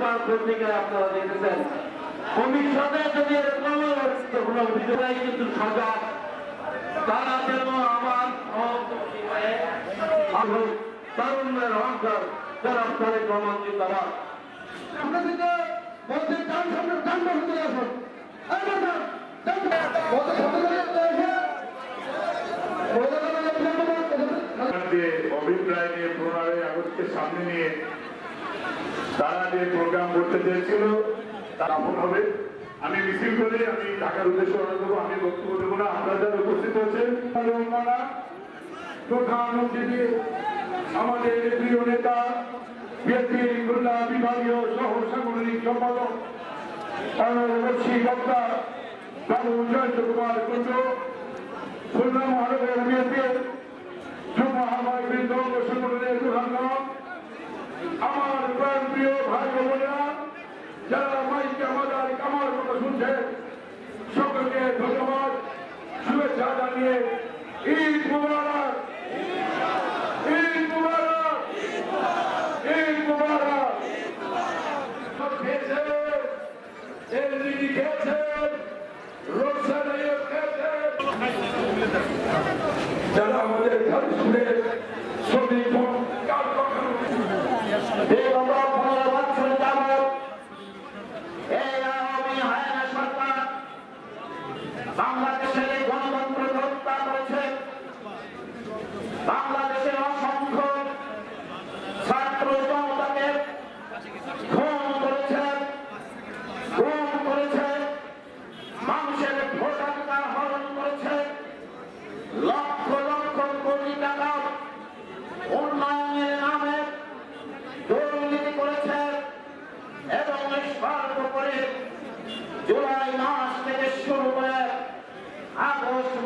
Paper পত্রিকায় আপনারা দেখেছেন কমিশনে যদি এরকম কোনো অভিযোগাই কিন্তু সজাগ। তারা যেন আমার তারুণ্যের অহংকার যারা তারেক রহমান জিন্দাবাদ আপনাদেরকে বলতে ডান সামনে পাশে। বলতে আসুন, অভিপ্রায় নিয়ে পনেরোই আগস্টকে সামনে নিয়ে তারা যে প্রোগ্রাম করতে চেয়েছিল তার আপন হবে। আমি মিছিল করে আমি ঢাকার উদ্দেশ্যে রওনা দেবো, আমি বক্তব্য দেবো না, আপনারা যারা উপস্থিত আছেন রহমানা প্রধান অতিথি আমাদের প্রিয় নেতা বিভাগীয় সহ সাংগঠনিক সম্পাদক অনবর্ষী বক্তা বৃন্দ সংগঠনের প্রধানগণ আমার প্রিয় ভাই বোনেরা, যারা মাইকে আমাদের কামার কথা শুনছেন, সকলকে ধন্যবাদ, শুভেচ্ছা জানিয়ে ঈদ মুবারক। ঈদ মুবারক। ঈদ মুবারক। খেয়েছেন? এলইডি খেয়েছেন? রোশন খেয়েছেন? যারা আমাদের ঘর শুনে শ্রমিক বাংলাদেশের গণতন্ত্র হত্যা করেছে। বাংলাদেশের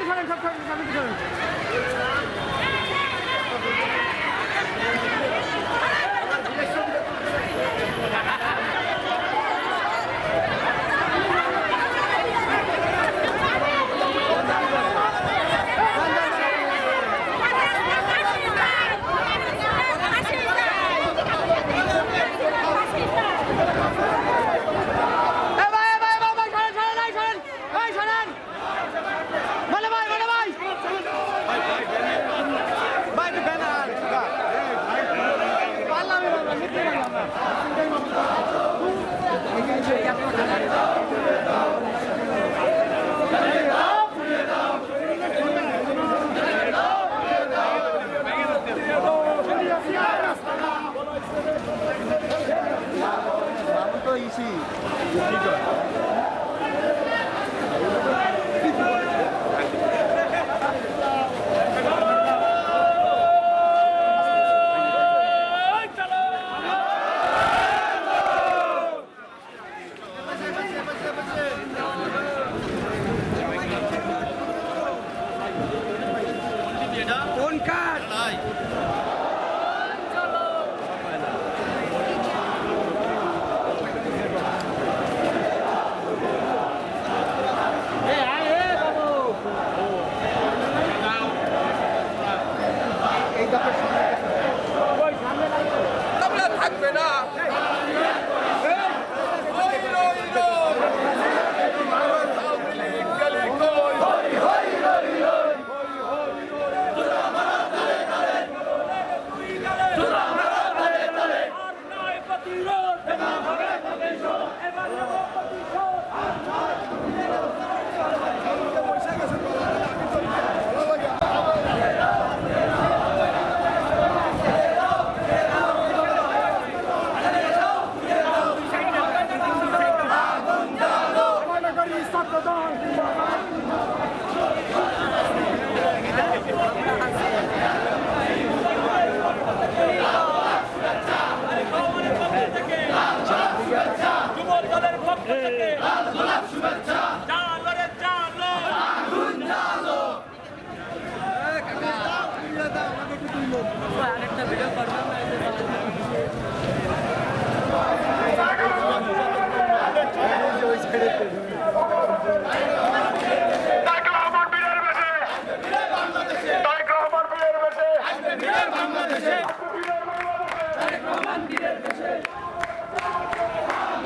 てください。KBC Yukiko. One card!